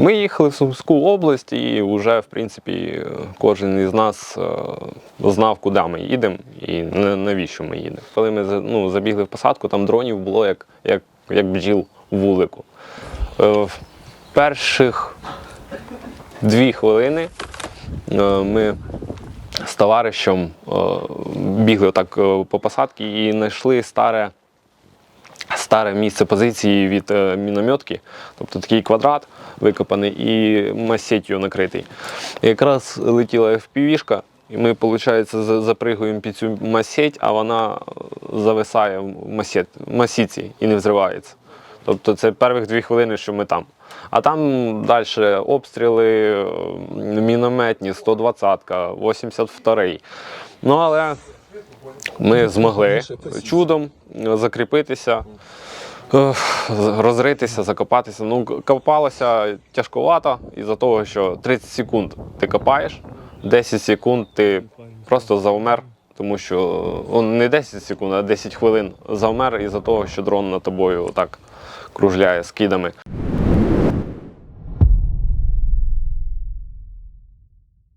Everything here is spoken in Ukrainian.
Ми їхали в Сумську область, і вже, в принципі, кожен із нас е, знав, куди ми їдемо і на- навіщо ми їдемо. Коли ми ну, забігли в посадку, там дронів було як, як, як бджіл в вулику. Е, В перших дві хвилини е, ми з товаришем бігли отак е, по посадці і знайшли старе старе місце позиції від е, мінометки, тобто такий квадрат викопаний і масетью накритий. І якраз летіла FPV-шка, і ми, виходить, запригуємо під цю масеть, а вона зависає в масет, масіці і не взривається. Тобто це перших дві хвилини, що ми там. А там далі обстріли, мінометні, 120-ка, 82-й. Ну але ми змогли чудом закріпитися, е, розритися, закопатися. Ну, копалося тяжковато із-за того, що 30 секунд ти копаєш, 10 секунд ти просто завмер, тому що не 10 секунд, а 10 хвилин завмер із-за того, що дрон над тобою так кружляє скидами.